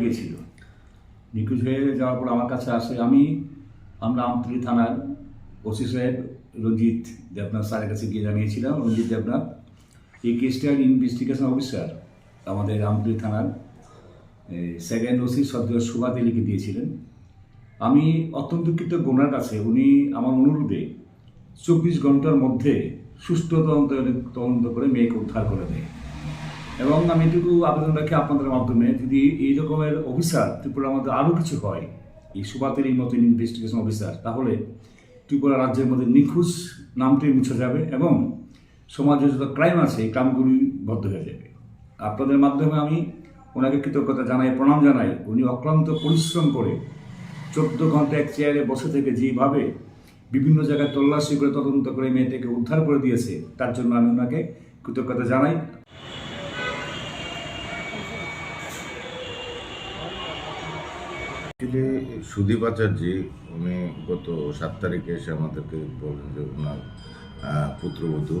গিয়েছিল। নিখোঁজ হয়ে যাওয়ার পর আমার কাছে আসে, আমি, আমরা আমতলী থানার ওসি সাহেব রঞ্জিত দেবনাথ স্যারের কাছে গিয়ে জানিয়েছিলাম, রঞ্জিত দেবনাথ, এই কেসটার ইনভেস্টিগেশন অফিসার আমাদের আমতলী থানার সেকেন্ড ওসি সদ্য সুবাদে লিখে দিয়েছিলেন। আমি অত্যন্ত কৃতজ্ঞ ওনার কাছে, উনি আমার অনুরোধে চব্বিশ ঘণ্টার মধ্যে সুস্থ তদন্ত তদন্ত করে মেয়েকে উদ্ধার করে দেয়। এবং আমি এটুকু আবেদন রাখি আপনাদের মাধ্যমে যদি এই রকমের অফিসার ত্রিপুরার মধ্যে আরও কিছু হয়, এই সুবাতের মতো ইনভেস্টিগেশন অফিসার তাহলে ত্রিপুরা রাজ্যের মধ্যে নিখোঁজ নামটি মুছে যাবে এবং সমাজে যত ক্রাইম আছে, এই ক্রাইমগুলি বদ্ধ হয়ে যাবে। আপনাদের মাধ্যমে আমি ওনাকে কৃতজ্ঞতা জানাই, প্রণাম জানাই। উনি অক্লান্ত পরিশ্রম করে চোদ্দ ঘণ্টা এক চেয়ারে বসে থেকে যেভাবে বিভিন্ন জায়গায় তল্লাশি করে, তদন্ত করে মেয়েটাকে উদ্ধার করে দিয়েছে, তার জন্য আমি ওনাকে কৃতজ্ঞতা জানাই। অ্যাকচুয়ালি সুদীপ আচার্যি, উনি গত সাত তারিখে এসে আমাদেরকে বলেন যে ওনার পুত্রবধূ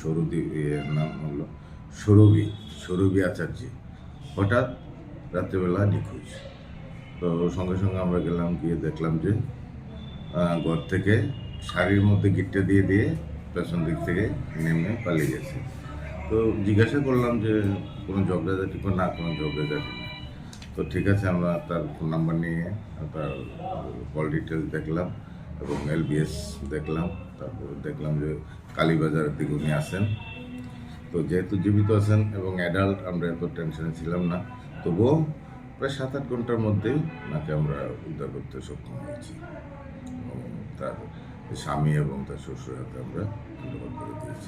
সৌরদীপ এর নাম হলো সৌরভী সৌরভী আচার্যি। হঠাৎ রাত্রেবেলা নিখোঁজ। তো সঙ্গে সঙ্গে আমরা গেলাম, গিয়ে দেখলাম যে ঘর থেকে শাড়ির মধ্যে গিটটা দিয়ে দিয়ে পেছন দিক থেকে নেমে পালিয়ে গেছে। তো জিজ্ঞাসা করলাম যে, কোনো করে না, কোনো ঝগড়াঝাটি না তো ঠিক আছে, আমরা তার ফোন নাম্বার নিয়ে তার কল ডিটেলস দেখলাম এবং এলবিএস দেখলাম। তারপর দেখলাম যে কালীবাজারের দিকে উনি আসেন। তো যেহেতু জীবিত আছেন এবং অ্যাডাল্ট আমরা এত টেনশনে ছিলাম না। তবুও প্রায় সাত আট ঘণ্টার মধ্যেই ওনাকে আমরা উদ্ধার করতে সক্ষম হয়েছি। এবং তার স্বামী এবং তার শ্বশুর হাতে আমরা হ্যান্ডওভার করে দিয়েছি।